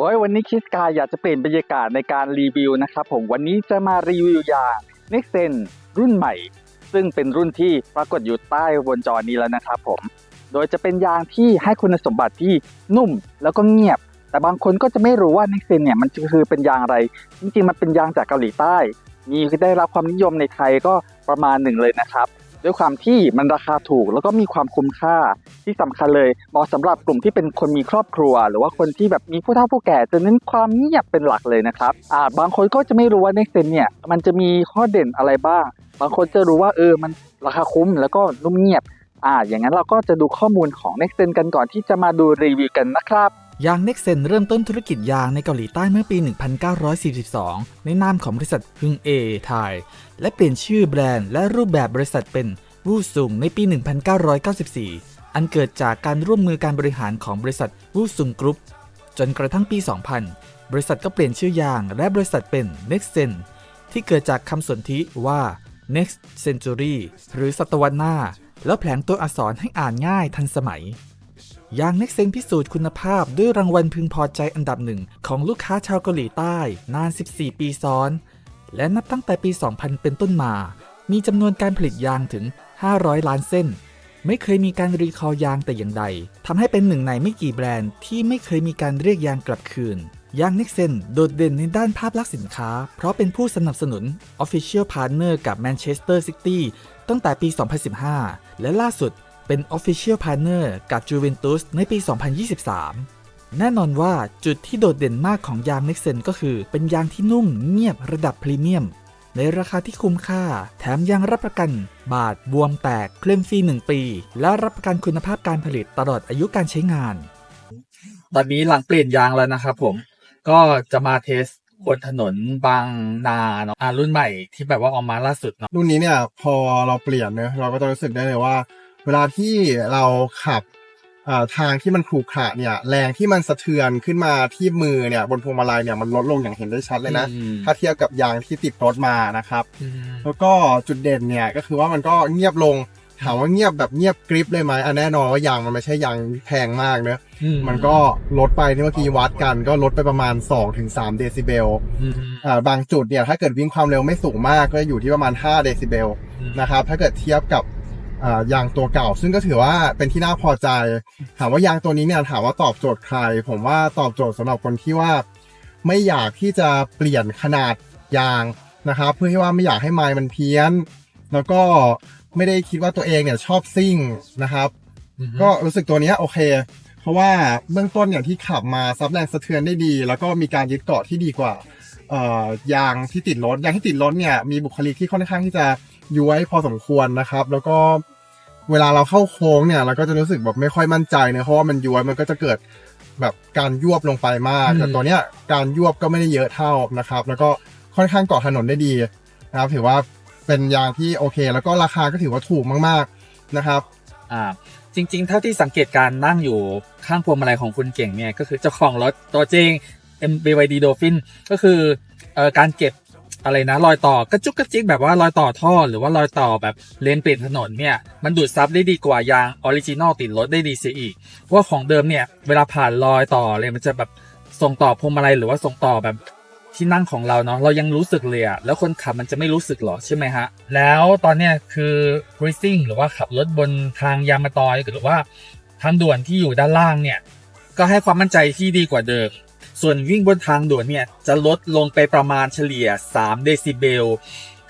โอ้ยวันนี้คิสกายอยากจะเปลี่ยนบรรยากาศในการรีวิวนะครับผมวันนี้จะมารีวิวยาง Nexen รุ่นใหม่ ซึ่งเป็นรุ่นที่ปรากฏอยู่ใต้บนจอนี้แล้วนะครับผม โดยจะเป็นยางที่ให้คุณสมบัติที่นุ่มแล้วก็เงียบ แต่บางคนก็จะไม่รู้ว่า Nexen เนี่ยมันคือเป็นยางอะไร จริงๆมันเป็นยางจากเกาหลีใต้ มีได้รับความนิยมในไทยก็ประมาณหนึ่งเลยนะครับ ด้วยความที่มันราคาถูกแล้วก็มีความคุ้มค่าที่สำคัญเลยเหมาะสำหรับกลุ่มที่เป็นคนมีครอบครัว หรือว่าคนที่แบบมีผู้เฒ่าผู้แก่จะเน้นความเงียบเป็นหลักเลยนะครับอ่าบางคนก็จะไม่รู้ว่า Next Gen เนี่ยมันจะมีข้อเด่นอะไรบ้าง บางคนจะรู้ว่าเออมันราคาคุ้มแล้วก็นุ่มเงียบอ่าอย่างนั้นเราก็จะดูข้อมูลของ Next Gen กันก่อนที่จะมาดูรีวิวกันนะครับ ยาง Nexen เริ่มต้นธุรกิจยางในเกาหลีใต้เมื่อปี 1942 ในนามของบริษัทฮึงเอไทย และเปลี่ยนชื่อแบรนด์และรูปแบบบริษัทเป็นวูซุงในปี 1994 อันเกิดจากการร่วมมือการบริหารของบริษัทวูซุงกรุ๊ป จนกระทั่งปี 2000 บริษัทก็เปลี่ยนชื่อยางและบริษัทเป็น Nexen ที่เกิดจากคำสนธิว่า next century หรือศตวรรษหน้า แล้วแผลงตัวอักษรให้อ่านง่ายทันสมัย ยางเน็กเซนพิสูจน์คุณภาพด้วยรางวัลพึงพอใจอันดับหนึ่งของลูกค้าชาวเกาหลีใต้นาน 14 ปีซ้อน และนับตั้งแต่ปี 2000 เป็นต้นมา มีจำนวนการผลิตยางถึง 500 ล้านเส้น ไม่เคยมีการรีคอร์ยางแต่อย่างใดทำให้เป็นหนึ่งในไม่กี่แบรนด์ที่ไม่เคยมีการเรียกยางกลับคืนยางเน็กเซนโดดเด่นในด้านภาพลักษณ์สินค้า เพราะเป็นผู้สนับสนุน Official Partner กับ Manchester City ตั้งแต่ปี 2015 และล่าสุด เป็น Official Partner กับ Juventus ในปี 2023 แน่นอนว่าจุดที่โดดเด่นมากของยาง Nexen ก็คือ เป็นยางที่นุ่มเงียบระดับพรีเมียม ในราคาที่คุ้มค่า แถมยังรับประกัน บาดบวมแตกเคลมฟรี 1 ปี และรับประกันคุณภาพการผลิตตลอดอายุการใช้งาน ตอนนี้หลังเปลี่ยนยางแล้วนะครับผมก็จะมาเทสบนถนนบางนาเนาะอ่ารุ่นใหม่ที่แบบว่าออกมาล่าสุดเนาะรุ่นนี้เนี่ยพอเราเปลี่ยนเนอะเราก็จะรู้สึกได้เลยว่า เวลาที่เราขับอ่าทางที่มันขรุขระเนี่ยแรงที่มันสะเทือนขึ้นมาที่มือเนี่ยบนพวงมาลัยเนี่ยมันลดลงอย่างเห็นได้ชัดเลยนะอืมถ้าเทียบกับยางที่ติดรถมานะครับอืมแล้วก็จุดเด่นเนี่ยก็คือว่ามันก็เงียบลงถามว่าเงียบแบบเงียบกริปเลยไหมอันแน่นอนว่ายางมันไม่ใช่ยางแพงมากเนอะอืมันก็ลดไปที่เมื่อกี้วัดกัน ก็ลดไปประมาณ 2-3 เดซิเบลอืมอ่าบางจุดเนี่ยถ้าเกิดวิ่งความเร็วไม่สูงมากก็อยู่ที่ประมาณ 5 เดซิเบลอืมนะครับถ้าเกิดเทียบกับอ่า ยางตัวเก่า ซึ่งก็ถือว่าเป็นที่น่าพอใจ ถามว่ายางตัวนี้เนี่ยถามว่าตอบโจทย์ใคร ผมว่าตอบโจทย์สำหรับคนที่ว่า ไม่อยากที่จะเปลี่ยนขนาดยางนะครับ เพื่อที่ว่าไม่อยากให้ไม้มันเพี้ยน แล้วก็ไม่ได้คิดว่าตัวเองเนี่ยชอบซิ่งนะครับอืมก็รู้สึกตัวเนี้ยโอเค เพราะว่าเบื้องต้นอย่างที่ขับมาซับแรงสะเทือนได้ดี แล้วก็มีการยึดเกาะที่ดีกว่าเอ่อยางที่ติดรถยางที่ติดรถเนี่ยมีบุคลิกที่ค่อนข้างที่จะ ย้วยพอสมควรนะครับ แล้วก็เวลาเราเข้าโค้งเนี่ยเราก็จะรู้สึกแบบไม่ค่อยมั่นใจนะเพราะว่ามันย้วยมันก็จะเกิดแบบการยวบลงไปมาก แต่ตัวเนี้ยการยวบก็ไม่ได้เยอะเท่านะครับ แล้วก็ค่อนข้างเกาะถนนได้ดีนะครับถือว่าเป็นยางที่โอเค แล้วก็ราคาก็ถือว่าถูกมากๆนะครับอ่าจริง ๆ เท่าที่สังเกตการนั่งอยู่ข้างพวงมาลัยของคุณเก่งเนี่ยก็คือเจ้าของรถตัวจริง MBYD Dolphin ก็คือเอ่อการเก็บ อะไรนะรอยต่อกระจุกกระจิกแบบว่ารอยต่อท่อ หรือว่ารอยต่อแบบเลนเปลี่ยนถนนเนี่ยมันดูดซับได้ดีกว่ายางออริจินอลติดรถได้ดีเสียอีกว่าของเดิมเนี่ยเวลาผ่านรอยต่อเลยมันจะแบบส่งต่อพวงมาลัยหรือว่าส่งต่อแบบที่นั่งของเราเนาะเรายังรู้สึกเลยอะแล้วคนขับมันจะไม่รู้สึกหรอใช่ไหมฮะ แล้วตอนเนี้ยคือ racing หรือว่าขับรถบนทางยางมาตอยหรือว่าทางด่วนที่อยู่ด้านล่างเนี่ยก็ให้ความมั่นใจที่ดีกว่าเดิม ส่วนวิ่งบนทางด่วนเนี่ยจะลดลงไปประมาณเฉลี่ย 3 เดซิเบล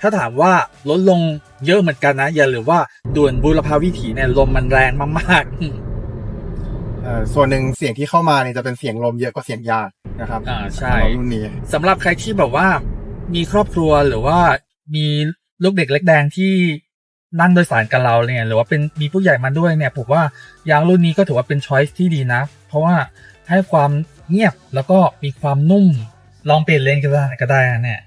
ถ้าถามว่าลดลงเยอะเหมือนกันนะ อย่าลืมว่าด่วนบุรพาวิถีเนี่ยลมมันแรงมากๆเอ่อส่วนหนึ่งเสียงที่เข้ามาเนี่ยจะเป็นเสียงลมเยอะกว่าเสียงยางนะครับอ่าใช่สำหรับรุ่นนี้สำหรับใครที่แบบว่ามีครอบครัวหรือว่ามีลูกเด็กเล็กแดงที่นั่งโดยสารกับเราเนี่ยหรือว่าเป็นมีผู้ใหญ่มาด้วยเนี่ยผมว่ายางรุ่นนี้ก็ถือว่าเป็นช้อยส์ที่ดีนะ เพราะว่า ให้ความเงียบแล้วก็มีความนุ่ม ลองเปลี่ยนเลนก็ได้ก็ได้นะเนี่ย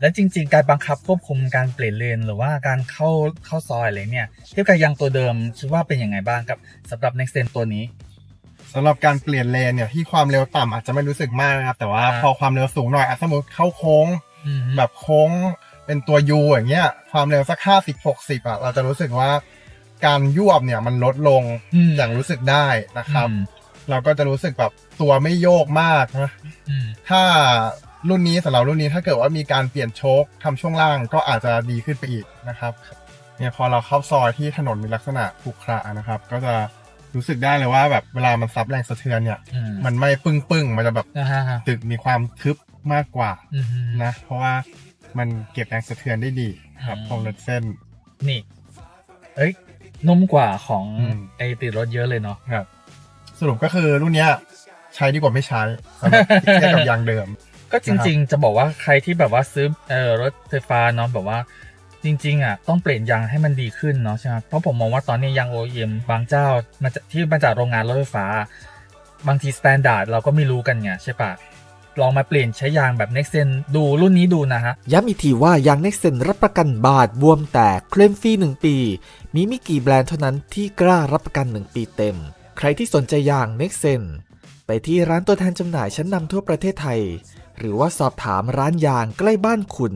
และจริง ๆ การบังคับควบคุมการเปลี่ยนเลนหรือว่าการเข้าเข้าซอยอะไรเนี่ยเทียบกับยางตัวเดิมคิดว่าเป็นยังไงบ้างกับสำหรับ Next Gen ตัวนี้สำหรับการเปลี่ยนเลนเนี่ยที่ความเร็วต่ำอาจจะไม่รู้สึกมากนะครับ แต่ว่าอ่าพอความเร็วสูงหน่อยอะสมมติเข้าโค้งอืมแบบโค้งเป็นตัวยูอย่างเงี้ย ความเร็วสักห้าสิบหกสิบอะเราจะรู้สึกว่าการยวบเนี่ยมันลดลงอืมอย่างรู้สึกได้นะครับอืม เราก็จะรู้สึกแบบตัวไม่โยกมากนะอืมถ้ารุ่นนี้สำหรับรุ่นนี้ถ้าเกิดว่ามีการเปลี่ยนโชคทำช่วงล่างก็อาจจะดีขึ้นไปอีกนะครับเนี่ยพอเราเข้าซอยที่ถนนมีลักษณะขรุขระนะครับ ก็จะรู้สึกได้เลยว่าแบบเวลามันซับแรงสะเทือนเนี่ยอืมมันไม่ปึ้งปึ้งๆมันจะแบบนะฮะฮะตึกมีความทึบมากกว่าอืมนะ เพราะว่ามันเก็บแรงสะเทือนได้ดีครับอืมตรงรถเส้นนี่ เอ้ยนุ่มกว่าของอืมไอติดรถเยอะเลยเนาะครับ สรุปก็คือรุ่นเนี้ยใช้ดีกว่าไม่ใช้สำหรับเทียบกับยางเดิม ก็จริง ๆ จะบอกว่าใครที่แบบว่าซื้อเอ่อรถไฟฟ้าเนาะแบบว่าจริงๆอะต้องเปลี่ยนยางให้มันดีขึ้นเนาะใช่ไหมเพราะผมมองว่าตอนนี้ยาง OEM บางเจ้ามาจากที่มาจากโรงงานรถไฟฟ้า บางทีสแตนดาร์ดเราก็ไม่รู้กันไงใช่ปะลองมาเปลี่ยนใช้ยางแบบ Next Gen ดูรุ่นนี้ดูนะฮะ ย้ำอีกทีว่ายางเน็กเซนรับประกันบาดบวมแตกเคลมฟรี 1 ปี มีไม่กี่แบรนด์เท่านั้นที่กล้ารับประกัน 1 ปีเต็ม ใครที่สนใจยางเน็กเซนไปที่ร้านตัวแทนจำหน่ายชั้นนำทั่วประเทศไทย หรือว่าสอบถามร้านยางใกล้บ้านคุณ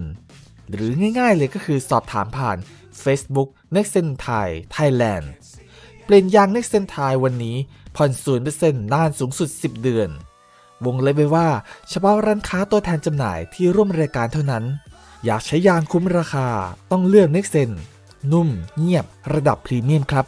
หรือง่ายๆเลยก็คือสอบถามผ่าน Facebook n e x t e n Thai Thailand เปลี่ยนยาง n e x t e n Thai วันนี้ผ่อน0%นานสูงสุด 10 เดือน วงเล็บไว้ว่า เฉพาะร้านค้าตัวแทนจำหน่ายที่ร่วมรายการเท่านั้น อยากใช้ยางคุ้มราคาต้องเลือก n e x t e n นุ่ม เงียบ ระดับพรีเมียมครับ